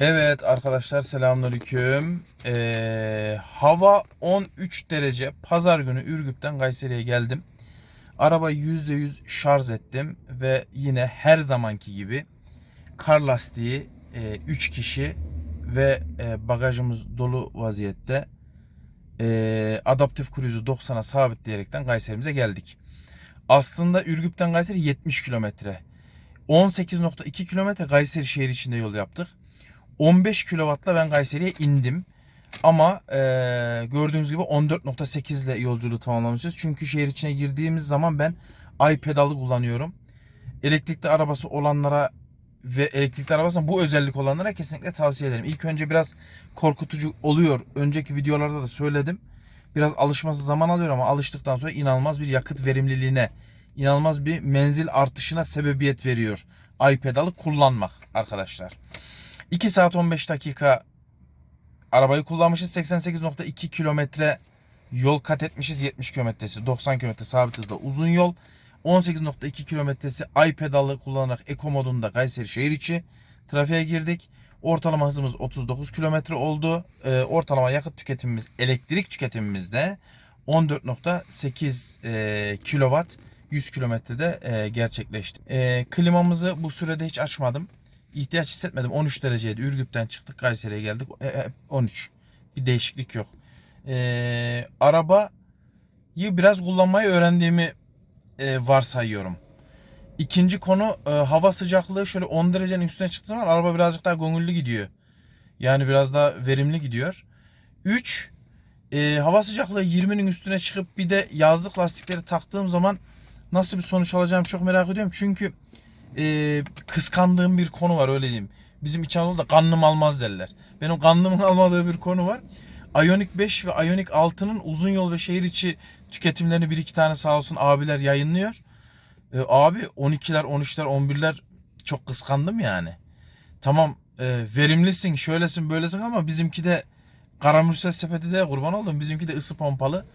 Evet arkadaşlar selamünaleyküm. Ee, hava 13 derece. Pazar günü Ürgüp'ten Kayseri'ye geldim. Arabayı %100 şarj ettim ve yine her zamanki gibi kar lastiği 3 kişi ve e, bagajımız dolu vaziyette e, adaptif cruise'u 90'a sabitleyerekten Kayseri'mize geldik. Aslında Ürgüp'ten Kayseri 70 kilometre. 18.2 kilometre Kayseri şehir içinde yol yaptık. 15 kW'la ben Kayseri'ye indim. Ama e, gördüğünüz gibi 14.8 ile yolculuğu tamamlamışız. Çünkü şehir içine girdiğimiz zaman ben ay pedalı kullanıyorum. Elektrikli arabası olanlara ve elektrikli arabasına bu özellik olanlara kesinlikle tavsiye ederim. İlk önce biraz korkutucu oluyor. Önceki videolarda da söyledim. Biraz alışması zaman alıyor ama alıştıktan sonra inanılmaz bir yakıt verimliliğine, inanılmaz bir menzil artışına sebebiyet veriyor. Ay pedalı kullanmak arkadaşlar. 2 saat 15 dakika arabayı kullanmışız. 88.2 kilometre yol kat etmişiz. 70 kilometresi 90 kilometre sabit hızda uzun yol. 18.2 kilometresi ay pedalı kullanarak eko modunda Kayseri şehir içi trafiğe girdik. Ortalama hızımız 39 kilometre oldu. Ee, ortalama yakıt tüketimimiz elektrik tüketimimiz de 14.8 e, kilowatt 100 kilometrede e, gerçekleşti. E, klimamızı bu sürede hiç açmadım ihtiyaç hissetmedim. 13 dereceydi. Ürgüp'ten çıktık Kayseri'ye geldik. E, e, 13. Bir değişiklik yok. E, arabayı biraz kullanmayı öğrendiğimi e, varsayıyorum. İkinci konu e, hava sıcaklığı şöyle 10 derecenin üstüne çıktığı zaman araba birazcık daha gönüllü gidiyor. Yani biraz daha verimli gidiyor. 3 e, hava sıcaklığı 20'nin üstüne çıkıp bir de yazlık lastikleri taktığım zaman nasıl bir sonuç alacağım çok merak ediyorum. Çünkü e, kıskandığım bir konu var öyle diyeyim. Bizim İç Anadolu'da kanlım almaz derler. Benim kanlımın almadığı bir konu var. Ioniq 5 ve Ioniq 6'nın uzun yol ve şehir içi tüketimlerini bir iki tane sağ olsun abiler yayınlıyor. E, abi 12'ler, 13'ler, 11'ler çok kıskandım yani. Tamam e, verimlisin, şöylesin, böylesin ama bizimki de karamürsel sepeti de kurban oldum. Bizimki de ısı pompalı.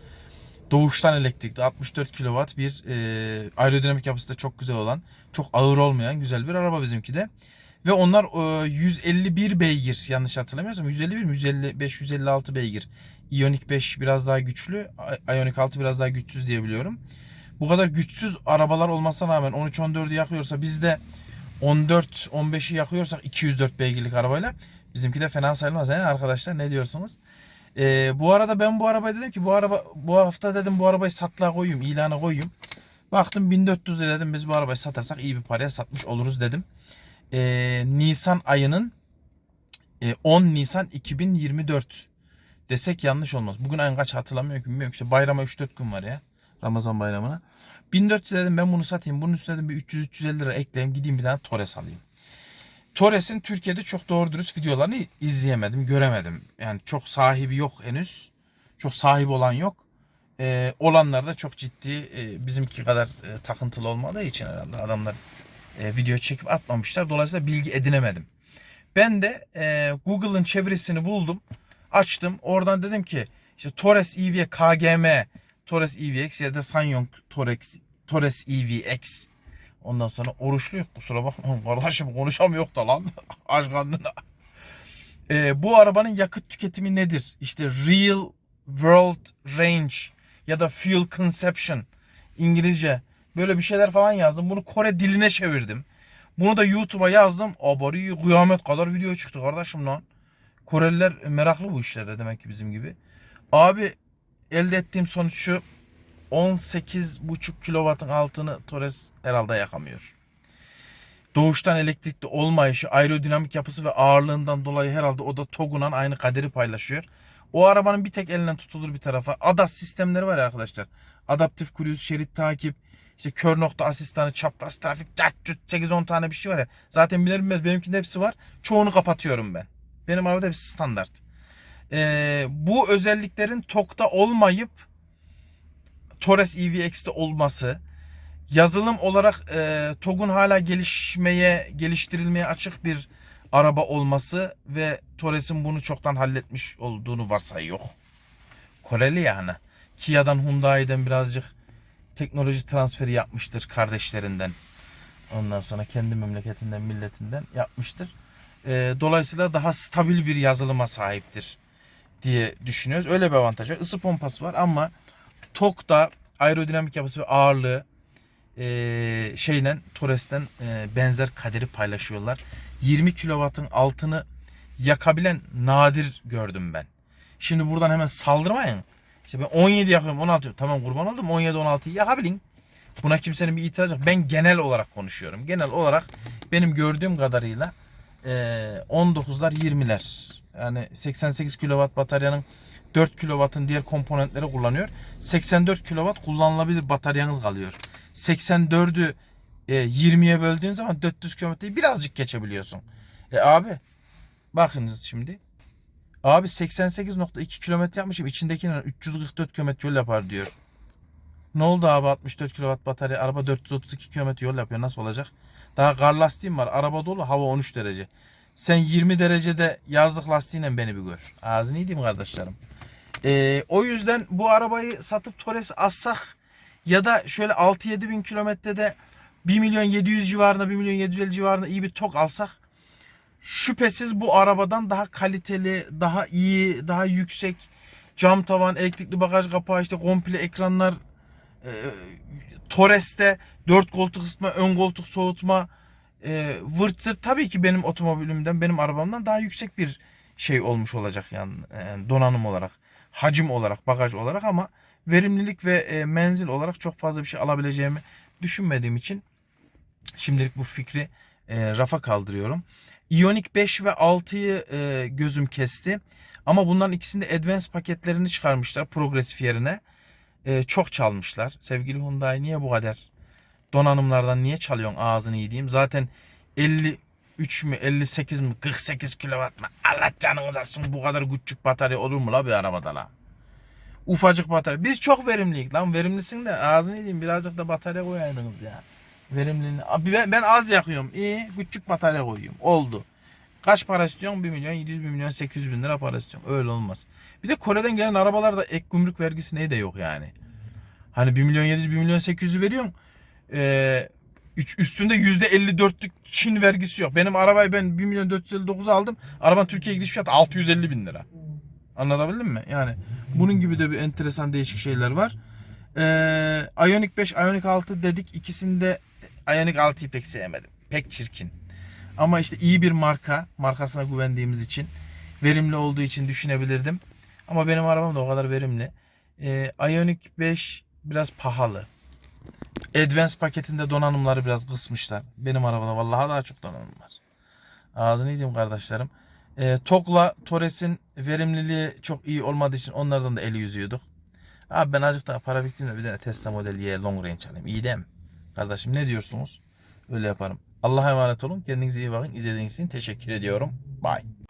Doğuştan elektrikli 64 kW bir e, aerodinamik yapısı da çok güzel olan, çok ağır olmayan güzel bir araba bizimki de. Ve onlar e, 151 beygir yanlış hatırlamıyorsam 151 mi 155 156 beygir. Ioniq 5 biraz daha güçlü, Ioniq 6 biraz daha güçsüz diye biliyorum. Bu kadar güçsüz arabalar olmasına rağmen 13-14'ü yakıyorsa biz de 14-15'i yakıyorsak 204 beygirlik arabayla bizimki de fena sayılmaz. Yani arkadaşlar ne diyorsunuz? Ee, bu arada ben bu arabaya dedim ki bu araba bu hafta dedim bu arabayı satlığa koyayım, ilana koyayım. Baktım 1400 lira dedim biz bu arabayı satarsak iyi bir paraya satmış oluruz dedim. Ee, Nisan ayının e, 10 Nisan 2024 desek yanlış olmaz. Bugün ayın kaç hatırlamıyorum ki bilmiyorum. İşte bayrama 3-4 gün var ya. Ramazan bayramına. 1400 dedim ben bunu satayım. Bunun üstüne dedim bir 300-350 lira ekleyeyim. Gideyim bir tane Torres alayım. Torres'in Türkiye'de çok doğru dürüst videolarını izleyemedim, göremedim. Yani çok sahibi yok henüz. Çok sahibi olan yok. Ee, olanlar da çok ciddi e, bizimki kadar e, takıntılı olmadığı için herhalde adamlar e, video çekip atmamışlar. Dolayısıyla bilgi edinemedim. Ben de e, Google'ın çevirisini buldum. Açtım. Oradan dedim ki işte Torres EV KGM, Torres EVX ya da Sanyong Torres, Torres EVX Ondan sonra oruçlu yok kusura bakma kardeşim konuşamıyor da lan aç karnına. Ee, bu arabanın yakıt tüketimi nedir? İşte real world range ya da fuel consumption İngilizce böyle bir şeyler falan yazdım. Bunu Kore diline çevirdim. Bunu da YouTube'a yazdım. Abari kıyamet kadar video çıktı kardeşim lan. Koreliler meraklı bu işlere demek ki bizim gibi. Abi elde ettiğim sonuç şu 18,5 kW'ın altını Torres herhalde yakamıyor. Doğuştan elektrikli olmayışı, aerodinamik yapısı ve ağırlığından dolayı herhalde o da TOG'undan aynı kaderi paylaşıyor. O arabanın bir tek elinden tutulur bir tarafa. ADAS sistemleri var arkadaşlar. Adaptif cruise, şerit takip, işte kör nokta asistanı, çapraz trafik, 8-10 tane bir şey var ya. Zaten bilir bilmez benimkinde hepsi var. Çoğunu kapatıyorum ben. Benim arabada hepsi standart. Ee, bu özelliklerin TOG'da olmayıp Torres EVX'te olması, yazılım olarak e, TOG'un hala gelişmeye, geliştirilmeye açık bir araba olması ve Torres'in bunu çoktan halletmiş olduğunu varsayıyor. Koreli yani. Kia'dan Hyundai'den birazcık teknoloji transferi yapmıştır kardeşlerinden. Ondan sonra kendi memleketinden, milletinden yapmıştır. E, dolayısıyla daha stabil bir yazılıma sahiptir diye düşünüyoruz. Öyle bir avantajı var. Isı pompası var ama TOG'da aerodinamik yapısı ve ağırlığı e, şeyle Torres'ten e, benzer kaderi paylaşıyorlar. 20 kW'ın altını yakabilen nadir gördüm ben. Şimdi buradan hemen saldırmayın. İşte ben 17 yakıyorum 16 yakıyorum. Tamam kurban oldum 17 16'yı yakabilin. Buna kimsenin bir itirazı yok. Ben genel olarak konuşuyorum. Genel olarak benim gördüğüm kadarıyla e, 19'lar 20'ler. Yani 88 kW bataryanın 4 kW'ın diğer komponentleri kullanıyor. 84 kW kullanılabilir bataryanız kalıyor. 84'ü e, 20'ye böldüğün zaman 400 kilometreyi birazcık geçebiliyorsun. E abi bakınız şimdi. Abi 88.2 kilometre yapmışım. İçindekine 344 kilometre yol yapar diyor. Ne oldu abi 64 kW batarya araba 432 kilometre yol yapıyor nasıl olacak? Daha kar lastiğim var araba dolu hava 13 derece. Sen 20 derecede yazlık lastiğiyle beni bir gör. Ağzını yediğim kardeşlerim. Ee, o yüzden bu arabayı satıp Torres alsak ya da şöyle 6-7 bin kilometrede 1 milyon 700 civarında 1 milyon 750 civarında iyi bir tok alsak şüphesiz bu arabadan daha kaliteli, daha iyi, daha yüksek cam tavan, elektrikli bagaj kapağı, işte komple ekranlar, e, Torres'te 4 koltuk ısıtma, ön koltuk soğutma, e, vırt zırt tabii ki benim otomobilimden, benim arabamdan daha yüksek bir şey olmuş olacak yani e, donanım olarak, hacim olarak, bagaj olarak ama verimlilik ve e, menzil olarak çok fazla bir şey alabileceğimi düşünmediğim için şimdilik bu fikri e, rafa kaldırıyorum. Ioniq 5 ve 6'yı e, gözüm kesti. Ama bunların ikisinde Advance paketlerini çıkarmışlar progresif yerine. Çok çalmışlar. Sevgili Hyundai niye bu kadar donanımlardan niye çalıyorsun ağzını yediğim? Zaten 53 mü 58 mi 48 kilowatt mı? Allah canınız alsın bu kadar küçük batarya olur mu la bir arabada la? Ufacık batarya. Biz çok verimliyiz lan. Verimlisin de ağzını yediğim birazcık da batarya koyaydınız ya. Verimliliğini. Ben, ben az yakıyorum. İyi. Küçük batarya koyuyorum. Oldu. Kaç para istiyorsun? 1 milyon 700 1 milyon 800 bin lira para istiyorum. Öyle olmaz. Bir de Kore'den gelen arabalarda ek gümrük vergisi ne de yok yani. Hani 1 milyon 700 1 milyon 800'ü veriyorsun. Ee, üstünde %54'lük Çin vergisi yok. Benim arabayı ben 1 milyon 459 aldım. Arabanın Türkiye'ye gidiş fiyatı 650 bin lira. Anlatabildim mi? Yani bunun gibi de bir enteresan değişik şeyler var. Ee, Ioniq 5, Ioniq 6 dedik. İkisinde Ioniq 6'yı pek sevmedim. Pek çirkin. Ama işte iyi bir marka. Markasına güvendiğimiz için. Verimli olduğu için düşünebilirdim. Ama benim arabam da o kadar verimli. Ee, Ioniq 5 biraz pahalı. Advance paketinde donanımları biraz kısmışlar. Benim arabada vallahi daha çok donanım var. Ağzını yediğim kardeşlerim. E, TOG'la Torres'in verimliliği çok iyi olmadığı için onlardan da eli yüzüyorduk. Abi ben azıcık daha para biriktireyim de bir tane Tesla Model Y Long Range alayım. İyi değil mi? Kardeşim ne diyorsunuz? Öyle yaparım. Allah'a emanet olun. Kendinize iyi bakın. İzlediğiniz için teşekkür ediyorum. Bye.